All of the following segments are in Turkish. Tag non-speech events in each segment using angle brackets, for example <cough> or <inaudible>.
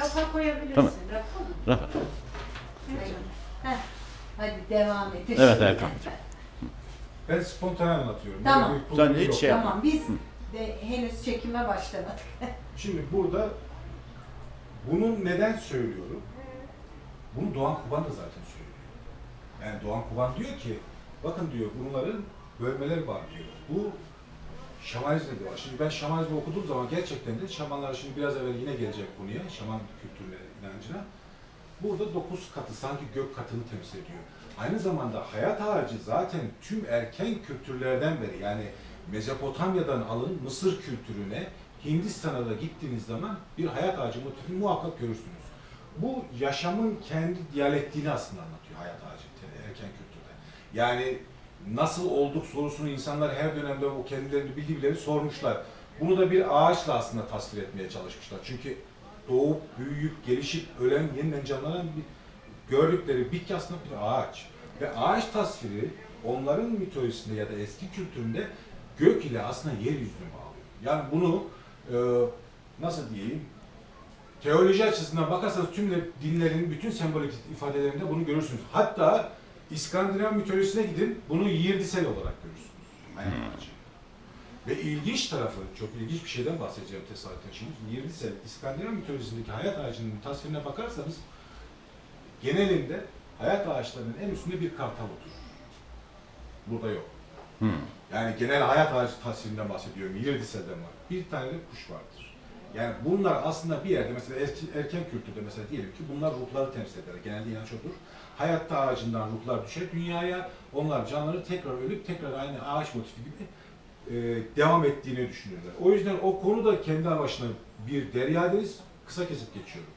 Rafa koyabilirsin. Tamam. Rafa. Rafa. Heh, Hadi devam et. Evet, Erkan. Ben spontane anlatıyorum. Tamam. Böyle bir Sen kurgu hiç yok. şey yapma. Tamam biz de henüz çekime başlamadık. <laughs> Şimdi burada bunu neden söylüyorum? Bunu Doğan Kuban da zaten söylüyor. Yani Doğan Kuban diyor ki, bakın diyor bunların bölmeleri var diyor. Bu şamanizmde de var. Şimdi ben şamanizmi okuduğum zaman gerçekten de şamanlar şimdi biraz evvel yine gelecek konuya, şaman kültürüne, inancına. Burada dokuz katı, sanki gök katını temsil ediyor. Aynı zamanda hayat ağacı zaten tüm erken kültürlerden beri yani Mezopotamya'dan alın Mısır kültürüne, Hindistan'a da gittiğiniz zaman bir hayat ağacı motifini muhakkak görürsünüz. Bu yaşamın kendi diyalektiğini aslında anlatıyor hayat ağacı erken kültürde. Yani nasıl olduk sorusunu insanlar her dönemde o kendilerini bildiği bileni sormuşlar. Bunu da bir ağaçla aslında tasvir etmeye çalışmışlar. Çünkü doğup, büyüyüp, gelişip, ölen, yeniden canlanan bir gördükleri bitki aslında bir ağaç. Ve ağaç tasviri onların mitolojisinde ya da eski kültüründe gök ile aslında yeryüzünü bağlıyor. Yani bunu e, nasıl diyeyim, teoloji açısından bakarsanız tüm dinlerin bütün sembolik ifadelerinde bunu görürsünüz. Hatta İskandinav mitolojisine gidin, bunu yiğidisel olarak görürsünüz. Hayat ağacı. Ve ilginç tarafı, çok ilginç bir şeyden bahsedeceğim tesadüfen şimdi. Yiğidisel, İskandinav mitolojisindeki hayat ağacının tasvirine bakarsanız genelinde hayat ağaçlarının en üstünde bir kartal oturur. Burada yok. Hmm. Yani genel hayat ağacı tasvirinden bahsediyorum. Yiğidisel'den var. Bir tane de kuş vardır. Yani bunlar aslında bir yerde mesela erken, erken kültürde mesela diyelim ki bunlar ruhları temsil eder. Genelde inanç odur. Hayatta ağacından ruhlar düşer dünyaya. Onlar canları tekrar ölüp tekrar aynı ağaç motifi gibi e, devam ettiğini düşünürler. O yüzden o konu da kendi başına bir derya deriz. Kısa kesip geçiyorum.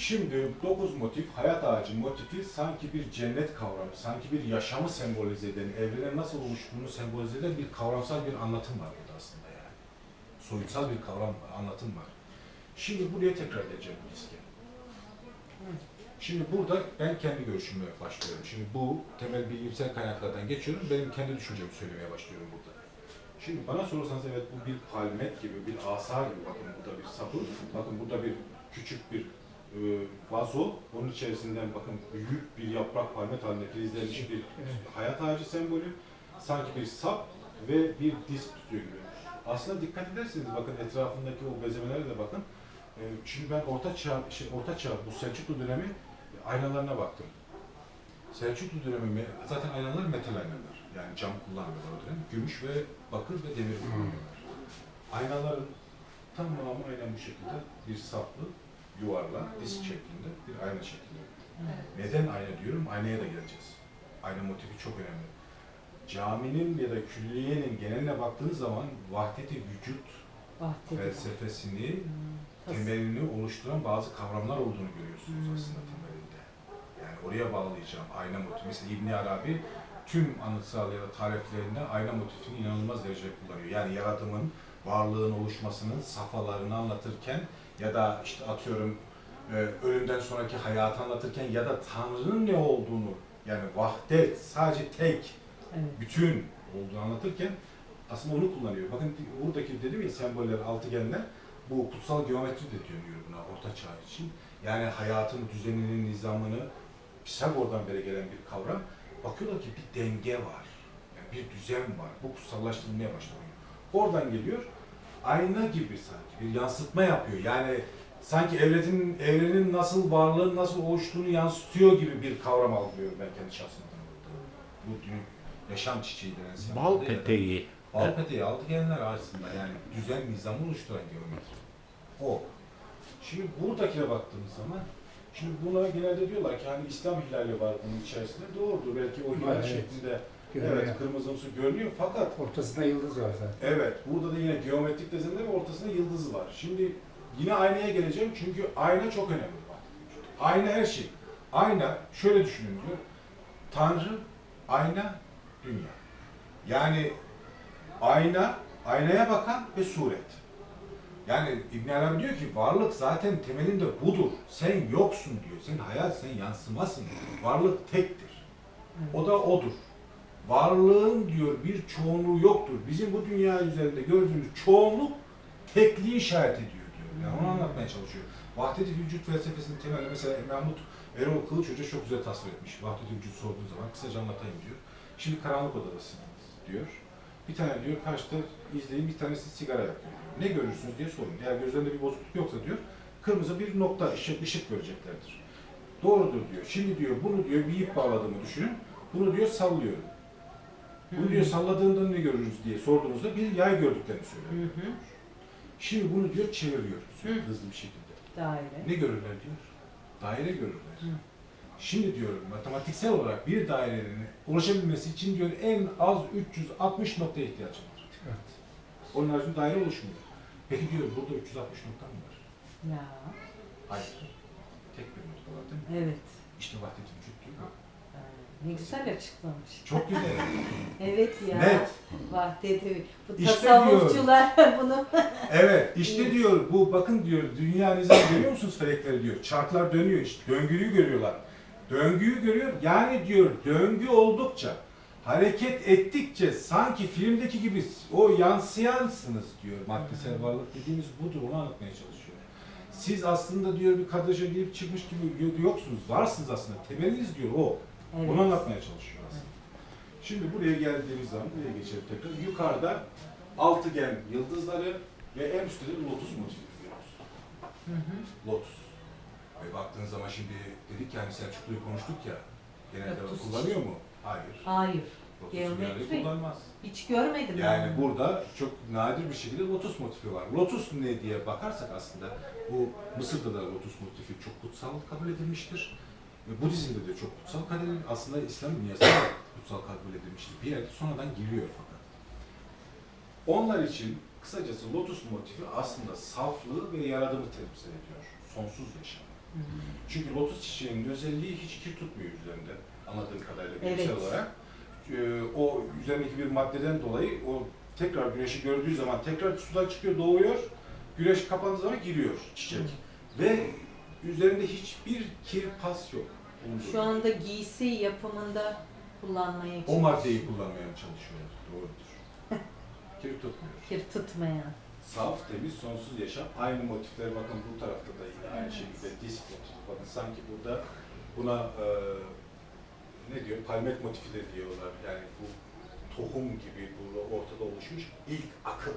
Şimdi dokuz motif, hayat ağacı motifi sanki bir cennet kavramı, sanki bir yaşamı sembolize eden, evrenin nasıl oluştuğunu sembolize eden bir kavramsal bir anlatım var burada. Soyutsal bir kavram, anlatım var. Şimdi buraya tekrar geleceğim bu diske. Şimdi burada ben kendi görüşüme başlıyorum. Şimdi bu temel bilimsel kaynaklardan geçiyorum. Benim kendi düşüncemi söylemeye başlıyorum burada. Şimdi bana sorarsanız evet bu bir palmet gibi, bir asa gibi. Bakın burada bir sabır, bakın burada bir küçük bir e, vazo. Onun içerisinden bakın büyük bir yaprak palmet halinde filizlenmiş bir hayat ağacı sembolü. Sanki bir sap ve bir disk tutuyor gibi. Aslında dikkat ederseniz bakın etrafındaki o bezemelere de bakın. E, şimdi ben orta çağ, şey, orta çağ, bu Selçuklu dönemi aynalarına baktım. Selçuklu dönemi zaten aynalar metal aynalar. Yani cam kullanmıyorlar o dönem. Gümüş ve bakır ve demir kullanıyorlar. Aynaların tamamı aynen bu şekilde bir saplı, yuvarlak, disk şeklinde bir ayna şeklinde. Neden ayna diyorum? Aynaya da geleceğiz. Ayna motifi çok önemli. Caminin ya da külliyenin geneline baktığınız zaman vahdeti vücut Vahdedi. felsefesini, Tas- temelini oluşturan bazı kavramlar olduğunu görüyorsunuz aslında temelinde. Yani oraya bağlayacağım ayna motifi. Mesela İbn Arabi tüm anıtsal ya da tariflerinde ayna motifini inanılmaz derecede kullanıyor. Yani yaratımın, varlığın oluşmasının safhalarını anlatırken ya da işte atıyorum e, ölümden sonraki hayatı anlatırken ya da Tanrı'nın ne olduğunu yani vahdet, sadece tek, Bütün olduğunu anlatırken aslında onu kullanıyor. Bakın buradaki dedim ya semboller, altıgenler bu kutsal geometri de deniyor buna orta çağ için. Yani hayatın düzeninin, nizamını Pisagor'dan beri gelen bir kavram. Bakıyorlar ki bir denge var. Yani bir düzen var. Bu kutsallaştırılmaya başlanıyor. Oradan geliyor. Ayna gibi sanki bir yansıtma yapıyor. Yani sanki evrenin, evrenin nasıl varlığın nasıl oluştuğunu yansıtıyor gibi bir kavram algılıyorum ben kendi şahsımdan. Bu dün yaşam çiçeği denen sembolde Bal peteği. Bal peteği altıgenler arasında yani düzen nizamı oluşturan geometri. O. Şimdi buradakine baktığımız zaman Şimdi buna genelde diyorlar ki hani İslam hilali var bunun içerisinde. Doğrudur belki o hilal Evet. şeklinde Görünüyor. evet kırmızımsı görünüyor fakat Ortasında yıldız var zaten. evet burada da yine geometrik desenler ve ortasında yıldız var. Şimdi yine aynaya geleceğim çünkü ayna çok önemli. Bak. Ayna her şey. Ayna şöyle düşünün diyor. Tanrı, ayna, dünya. Yani ayna, aynaya bakan ve suret. Yani İbn Arabi diyor ki varlık zaten temelinde budur. Sen yoksun diyor. Sen hayat, sen yansımasın. Varlık tektir. O da odur. Varlığın diyor bir çoğunluğu yoktur. Bizim bu dünya üzerinde gördüğümüz çoğunluk tekliği işaret ediyor diyor. Yani onu anlatmaya çalışıyor. Vahdet-i vücut felsefesinin temeli mesela Mahmut Erol Kılıç Hoca çok güzel tasvir etmiş. Vahdet-i vücut sorduğu zaman kısaca anlatayım diyor. Şimdi karanlık odadasınız diyor. Bir tane diyor karşıda izleyin bir tanesi sigara yakıyor diyor. Ne görürsünüz diye sorun. Eğer gözlerinde bir bozukluk yoksa diyor kırmızı bir nokta ışık, ışık göreceklerdir. Doğrudur diyor. Şimdi diyor bunu diyor bir ip bağladığımı düşünün. Bunu diyor sallıyorum. Bunu diyor salladığında ne görürüz diye sorduğunuzda bir yay gördüklerini söylüyor. hı. Şimdi bunu diyor çeviriyor sürekli Hı. hızlı bir şekilde. Daire. Ne görürler diyor? Daire görürler. Hı. Şimdi diyor matematiksel olarak bir dairenin ulaşabilmesi için diyor en az 360 noktaya ihtiyacı var. Onun haricinde daire oluşmuyor. Peki diyor burada 360 nokta mı var? Ya. Hayır. Tek bir nokta var değil mi? Evet. İşte vahdet-i vücut diyor. Ne güzel açıklamış. Çok güzel. <laughs> Evet ya. Net. Vahdeti. Bu İşte tasavvufçular <laughs> bunu. <laughs> Evet, işte diyor bu bakın diyor dünya nizamı görüyor musunuz felekleri diyor. Çarklar dönüyor işte döngüyü görüyorlar. Döngüyü görüyor. Yani diyor döngü oldukça hareket ettikçe sanki filmdeki gibi o yansıyansınız diyor. Maddesel varlık dediğimiz budur onu anlatmaya çalışıyor. Siz aslında diyor bir kadraja girip çıkmış gibi yoksunuz. Varsınız aslında. Temeliniz diyor o. Evet. Onu anlatmaya çalışıyor aslında. Şimdi buraya geldiğimiz zaman, buraya geçelim tekrar. Yukarıda altıgen yıldızları ve en üstte de lotus motifi görüyoruz. Lotus. Ve baktığın zaman şimdi dedik yani Selçuklu'yu konuştuk ya. Genelde Lotus. kullanıyor mu? Hayır. Hayır. Lotus Geometri. genelde kullanmaz. Hiç görmedim Yani ben. burada çok nadir bir şekilde lotus motifi var. Lotus ne diye bakarsak aslında bu Mısır'da da lotus motifi çok kutsal kabul edilmiştir. Ve Budizm'de de çok kutsal kabul edilmiştir. Aslında İslam dünyasında da kutsal kabul edilmiştir. Bir yerde sonradan giriyor fakat. Onlar için kısacası lotus motifi aslında saflığı ve yaradımı temsil ediyor. Sonsuz yaşam. Hı hı. Çünkü lotus çiçeğinin özelliği hiç kir tutmuyor üzerinde. Anladığım kadarıyla bilimsel Evet. olarak. Ee, o üzerindeki bir maddeden dolayı o tekrar güneşi gördüğü zaman tekrar sudan çıkıyor, doğuyor. Güneş kapandığı zaman giriyor çiçek. Ve üzerinde hiçbir kir pas yok. Şu anda giysi yapımında kullanmaya o çalışıyor. maddeyi kullanmaya çalışıyorlar. Doğrudur. <laughs> kir tutmuyor. Kir tutmayan. Saf, temiz, sonsuz yaşam. Aynı motifler bakın bu tarafta da yine aynı şekilde disk motifi. Bakın sanki burada buna e, ne diyor? Palmet motifi de diyorlar. Yani bu tohum gibi burada ortada oluşmuş ilk akıl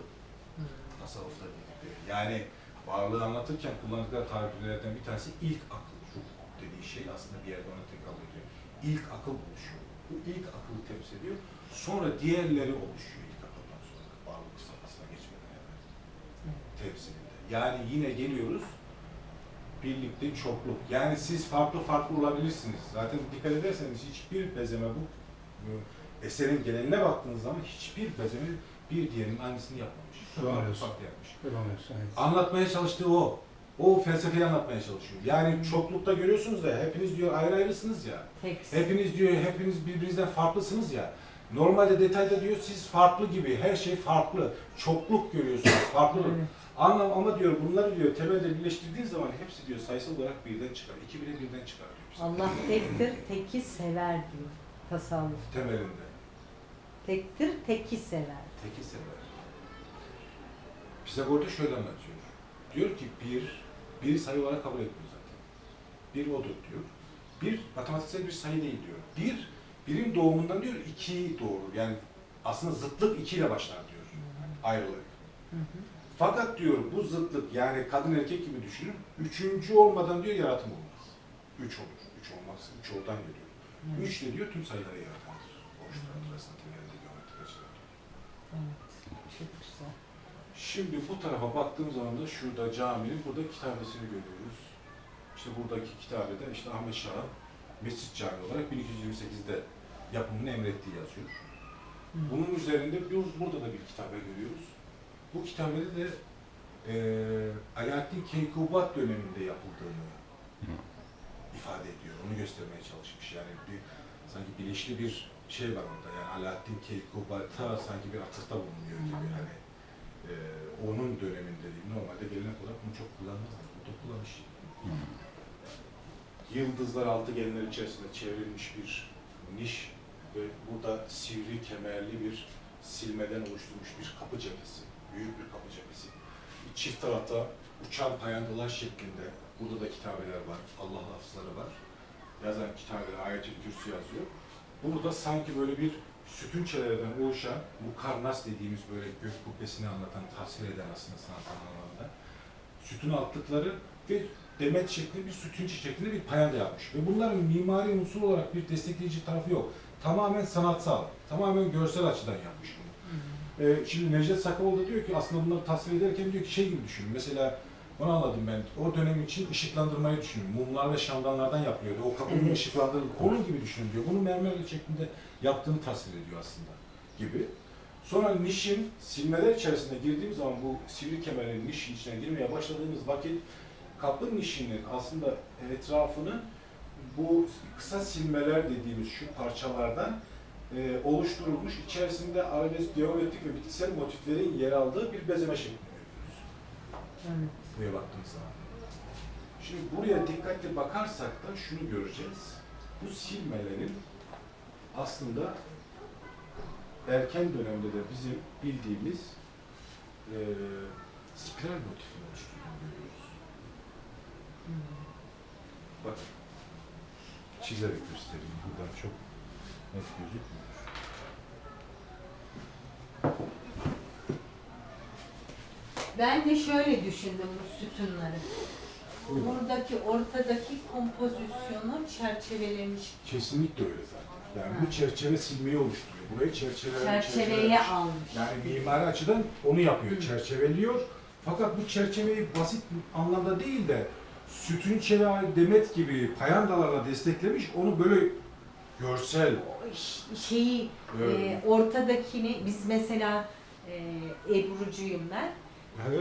Hı. tasavvufta dedikleri. Yani varlığı anlatırken kullandıkları tabirlerden bir tanesi ilk akıl, ruh dediği şey aslında bir yerde ona tekabül ediyor. İlk akıl oluşuyor. Bu ilk akıllı temsil ediyor. Sonra diğerleri oluşuyor ilk akıldan sonra. Varlık safhasına geçmeden evvel Evet. Temsilinde. Yani yine geliyoruz birlikte çokluk. Yani siz farklı farklı olabilirsiniz. Zaten dikkat ederseniz hiçbir bezeme bu, eserin geneline baktığınız zaman hiçbir bezeme bir diğerinin aynısını yapmamış. Şu an Anlıyorsun. farklı yapmış. Evet. Anlatmaya çalıştığı o. O felsefeyi anlatmaya çalışıyor. Yani çoklukta görüyorsunuz da hepiniz diyor ayrı ayrısınız ya. Tek. Hepiniz diyor hepiniz birbirinizden farklısınız ya. Normalde detayda diyor siz farklı gibi her şey farklı. Çokluk görüyorsunuz farklı. Evet. Anlam ama diyor bunları diyor temelde birleştirdiğin zaman hepsi diyor sayısal olarak birden çıkar. İki bile birden çıkar diyor. Allah tektir, teki sever diyor tasavvuf. Temelinde. Tektir, teki sever. Teki sever. Pisagor da şöyle anlatıyor. Diyor ki bir, bir sayı olarak kabul etmiyor zaten. Bir odur diyor. Bir matematiksel bir sayı değil diyor. Bir, birin doğumundan diyor iki doğurur. Yani aslında zıtlık iki ile başlar diyor. Ayrılık. Hı hı. Fakat diyor bu zıtlık yani kadın erkek gibi düşünün. Üçüncü olmadan diyor yaratım olmaz. Üç olur. Üç olmaz. Üç oradan geliyor. Evet. Üç de diyor tüm sayıları yaratandır. Oluşturandır aslında temelinde geometrik açıdan. Evet. Çok güzel. Şimdi bu tarafa baktığım zaman da şurada caminin burada kitabesini görüyoruz. İşte buradaki kitabede işte Ahmet Şah'ın Mescid Camii olarak 1228'de yapımını emrettiği yazıyor. Bunun üzerinde bir, burada da bir kitabe görüyoruz. Bu kitabede de eee Alaaddin Keykubat döneminde yapıldığını ifade ediyor. Onu göstermeye çalışmış. Yani bir sanki bilinçli bir şey var orada. Yani Alaaddin Keykubat'a sanki bir atıfta bulunuyor gibi. Hani eee, onun döneminde değil. Normalde gelenek olarak bunu çok kullanmazlar. Bu da kullanmış. Yıldızlar altıgenler içerisinde çevrilmiş bir niş ve burada sivri kemerli bir silmeden oluşturmuş bir kapı cephesi. Büyük bir kapı cephesi. Çift tarafta uçan payandalar şeklinde. Burada da kitabeler var, Allah lafızları var. Yazan kitabeler, ayet-i kürsü yazıyor. Burada sanki böyle bir sütunçelerden oluşan, bu karnas dediğimiz böyle gök kubbesini anlatan, tasvir eden aslında sanat anlamında. Sütun altlıkları ve demet şeklinde bir sütunçe şeklinde bir payanda yapmış. Ve bunların mimari unsur olarak bir destekleyici tarafı yok. Tamamen sanatsal, tamamen görsel açıdan yapmış Ee, şimdi Necdet Sakaoğlu da diyor ki aslında bunları tasvir ederken diyor ki şey gibi düşünün. Mesela onu anladım ben. O dönem için ışıklandırmayı düşünün. Mumlar ve şamdanlardan yapılıyordu. O kapının Evet. ışıklandırıldı. Onun gibi düşünün diyor. Bunu mermerli şeklinde yaptığını tasvir ediyor aslında gibi. Sonra nişin silmeler içerisinde girdiğimiz zaman bu sivri kemerin nişin içine girmeye başladığımız vakit kapı nişinin aslında etrafını bu kısa silmeler dediğimiz şu parçalardan e, oluşturulmuş, içerisinde arabesk, geometrik ve bitkisel motiflerin yer aldığı bir bezeme şeklini görüyoruz. Evet. Buraya baktığımız zaman. Şimdi buraya dikkatli bakarsak da şunu göreceğiz. Bu silmelerin aslında erken dönemde de bizim bildiğimiz e, spiral motifini oluşturduğunu görüyoruz. Bakın. Çizerek göstereyim. Buradan çok net gözükmüyor. Ben de şöyle düşündüm bu sütunları. Buyurun. Buradaki ortadaki kompozisyonu çerçevelemiş. Kesinlikle öyle zaten. Yani bu çerçeve silmeyi oluşturuyor. Burayı çerçeve Çerçeveye almış. Yani mimari açıdan onu yapıyor, Hı. çerçeveliyor. Fakat bu çerçeveyi basit anlamda değil de sütün çela, demet gibi payandalarla desteklemiş, onu böyle görsel, şeyi Evet. e, ortadakini biz mesela e, Ebru'cuyum ben. evet,